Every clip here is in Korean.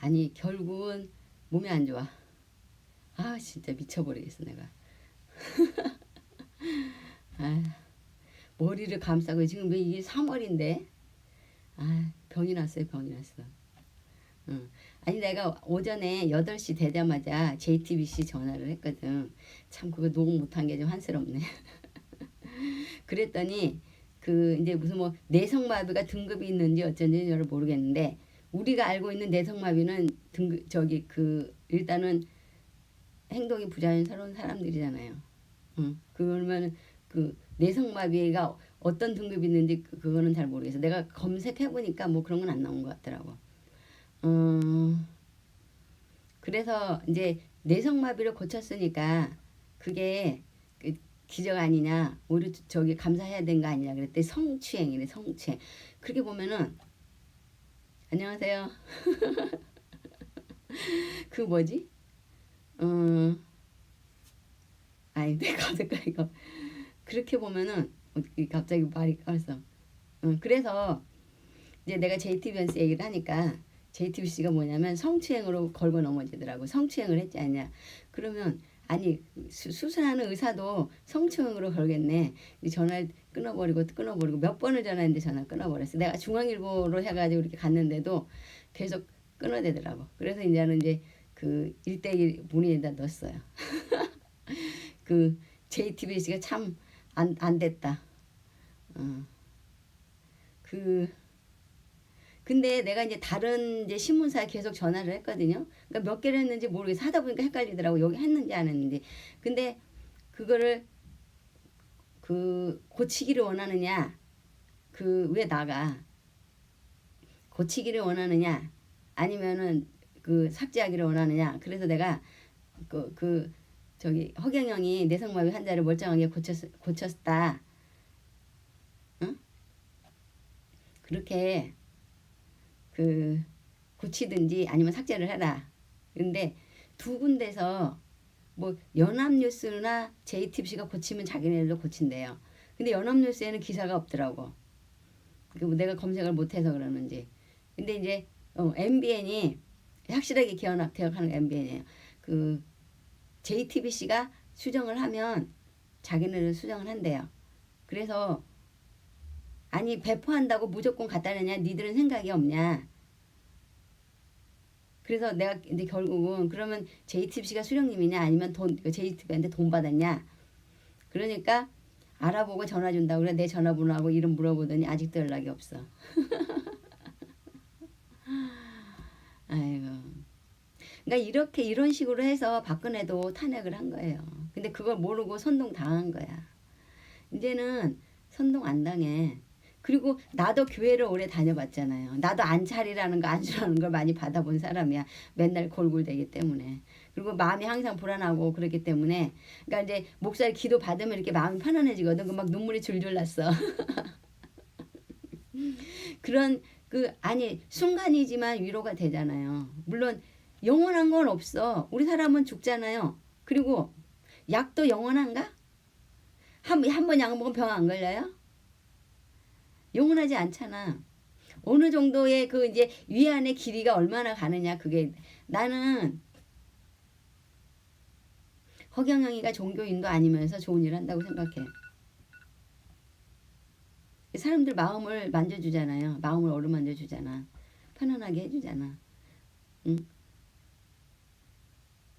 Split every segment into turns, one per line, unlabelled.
아니 결국은 몸이 안 좋아. 아 진짜 미쳐버리겠어 내가. 아, 머리를 감싸고 지금 왜 이게 3월인데 아 병이 났어요 병이 났어. 응. 아니 내가 오전에 8시 되자마자 JTBC 전화를 했거든. 참 그거 녹음 못한 게 좀 한스럽네. 그랬더니 그 이제 무슨 뭐 내성마비가 등급이 있는지 어쩐지 잘 모르겠는데 우리가 알고 있는 내성마비는 등급 저기 그 일단은 행동이 부자연스러운 사람들이잖아요. 응. 그러면 그 내성마비가 어떤 등급이 있는지 그- 그거는 잘 모르겠어. 내가 검색해 보니까 뭐 그런 건 안 나온 것 같더라고. 음, 그래서 이제 내성마비를 고쳤으니까 그게 그 기적 아니냐, 우리 저기 감사해야 되는 거 아니냐 그랬더니 성추행이래 성추행. 그렇게 보면은 안녕하세요. 그 뭐지? 음, 아니 내가 어떨까 이거 그렇게 보면은 갑자기 말이. 음, 그래서 이제 내가 JTBC 얘기를 하니까 JTBC가 뭐냐면 성추행으로 걸고 넘어지더라고. 성추행을 했지 않냐. 그러면 아니 수, 수술하는 의사도 성추행으로 걸겠네. 이 전화를 끊어버리고 또 끊어버리고 몇 번을 전화했는데 전화 끊어버렸어. 내가 중앙일보로 해가지고 이렇게 갔는데도 계속 끊어대더라고. 그래서 이제는 이제 그 일대일 문의에다 넣었어요. 그 JTBC가 참 안 안 됐다. 어. 그 근데 내가 이제 다른 이제 신문사에 계속 전화를 했거든요. 그러니까 몇 개를 했는지 모르겠어. 하다 보니까 헷갈리더라고. 여기 했는지 안 했는지. 근데 그거를 그 고치기를 원하느냐? 그 왜 나가? 고치기를 원하느냐? 아니면은 그 삭제하기를 원하느냐? 그래서 내가 그, 그 저기 허경영이 내성마비 환자를 멀쩡하게 고쳤 고쳤다. 응? 그렇게 그 고치든지 아니면 삭제를 해라. 근데 두 군데서 뭐 연합뉴스나 JTBC가 고치면 자기네들도 고친대요. 근데 연합뉴스에는 기사가 없더라고. 그 내가 검색을 못해서 그러는지. 근데 이제 어, MBN이 확실하게 기억 기억하는 MBN이에요. 그 JTBC가 수정을 하면 자기네들 수정을 한대요. 그래서 아니 배포한다고 무조건 갖다 내냐? 니들은 생각이 없냐? 그래서 내가 근데 결국은 그러면 JTBC가 수령님이냐 아니면 돈 JTBC한테 돈 받았냐? 그러니까 알아보고 전화 준다고 그래 내 전화번호하고 이름 물어보더니 아직도 연락이 없어. 아이고. 그러니까 이렇게 이런 식으로 해서 박근혜도 탄핵을 한 거예요. 근데 그걸 모르고 선동 당한 거야. 이제는 선동 안 당해. 그리고 나도 교회를 오래 다녀봤잖아요. 나도 안찰이라는 거 안수라는 걸 많이 받아본 사람이야. 맨날 골골대기 때문에. 그리고 마음이 항상 불안하고 그렇기 때문에 그러니까 이제 목사를 기도 받으면 이렇게 마음이 편안해지거든. 그 막 눈물이 줄줄 났어. 그런 그 아니 순간이지만 위로가 되잖아요. 물론 영원한 건 없어. 우리 사람은 죽잖아요. 그리고 약도 영원한가? 한 한 번 약 먹으면 병 안 걸려요? 영원하지 않잖아. 어느 정도의 그 이제 위안의 길이가 얼마나 가느냐 그게 나는 허경영이가 종교인도 아니면서 좋은 일 한다고 생각해. 사람들 마음을 만져주잖아요. 마음을 어루만져 주잖아. 편안하게 해주잖아. 응?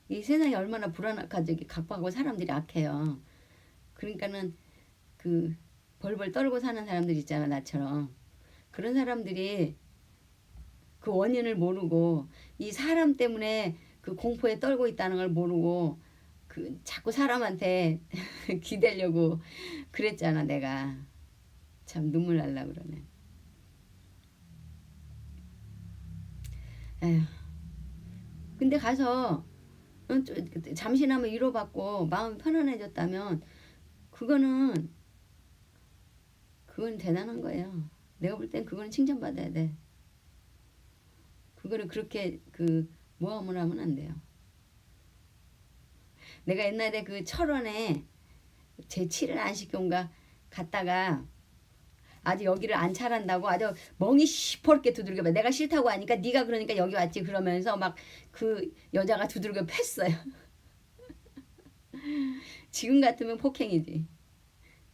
이 세상이 얼마나 불안하고 각박하고 사람들이 악해요. 그러니까는 그 벌벌 떨고 사는 사람들 있잖아 나처럼. 그런 사람들이 그 원인을 모르고 이 사람 때문에 그 공포에 떨고 있다는 걸 모르고 그 자꾸 사람한테 기대려고 그랬잖아 내가. 참 눈물 날라 그러네. 에휴. 근데 가서 잠시나마 위로받고 마음이 편안해졌다면 그거는 그건 대단한 거예요. 내가 볼 땐 그거는 칭찬받아야 돼. 그거를 그렇게 그 모함을 하면 안 돼요. 내가 옛날에 그 철원에 제 7일 안식교인가 갔다가 아주 여기를 안 차란다고 아주 멍이 시퍼렇게 두들겨 봐. 내가 싫다고 하니까 네가 그러니까 여기 왔지 그러면서 막 그 여자가 두들겨 팼어요. 지금 같으면 폭행이지.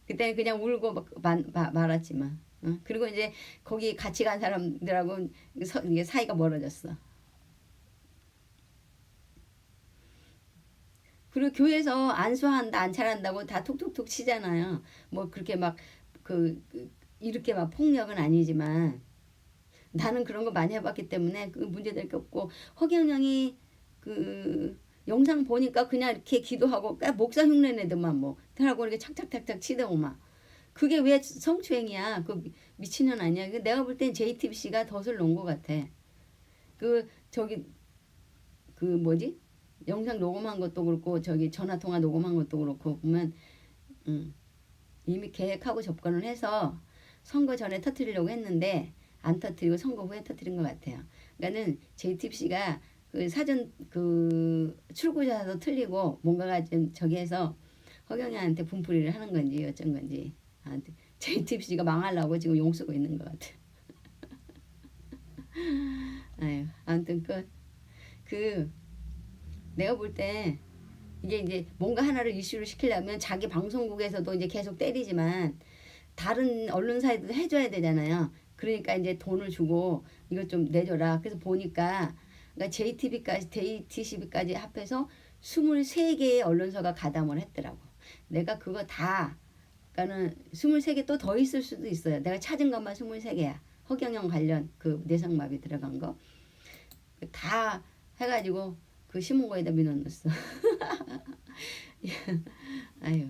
그때는 그냥 울고 막 마- 마- 말았지만. 어? 그리고 이제 거기 같이 간 사람들하고 서, 이게 사이가 멀어졌어. 그리고 교회에서 안수한다 안 차란다고 다 톡톡톡 치잖아요. 뭐 그렇게 막 그 이렇게 막 폭력은 아니지만 나는 그런 거 많이 해봤기 때문에 그 문제될 게 없고 허경영이 그 영상 보니까 그냥 이렇게 기도하고 까 목사 흉내내더만 뭐 하고 이렇게 착착착착 치더고 막. 그게 왜 성추행이야? 그 미- 미친년 아니야? 그 내가 볼 땐 JTBC가 덫을 놓은 것 같아. 그 저기 그 뭐지? 영상 녹음한 것도 그렇고 저기 전화 통화 녹음한 것도 그렇고 보면 음, 이미 계획하고 접근을 해서 선거 전에 터트리려고 했는데 안 터트리고 선거 후에 터트린 것 같아요. 그러니까는 JTBC가 그 사전 그 출구자도 틀리고 뭔가가 좀 저기해서 허경영한테 분풀이를 하는 건지 어쩐 건지 아무튼 JTBC가 망하려고 지금 용 쓰고 있는 것 같아. 아유 아무튼 그, 그 내가 볼 때 이게 이제 뭔가 하나를 이슈를 시키려면 자기 방송국에서도 이제 계속 때리지만 다른 언론사에도 해줘야 되잖아요. 그러니까 이제 돈을 주고 이것 좀 내줘라. 그래서 보니까 그러니까 JTB까지 JTCB까지 합해서 23개의 언론사가 가담을 했더라고. 내가 그거 다 그러니까는 23개 또 더 있을 수도 있어요. 내가 찾은 것만 23개야. 허경영 관련 그 내성마비 들어간 거. 다 해가지고 그 신문고에다 민원넣었어. 아유.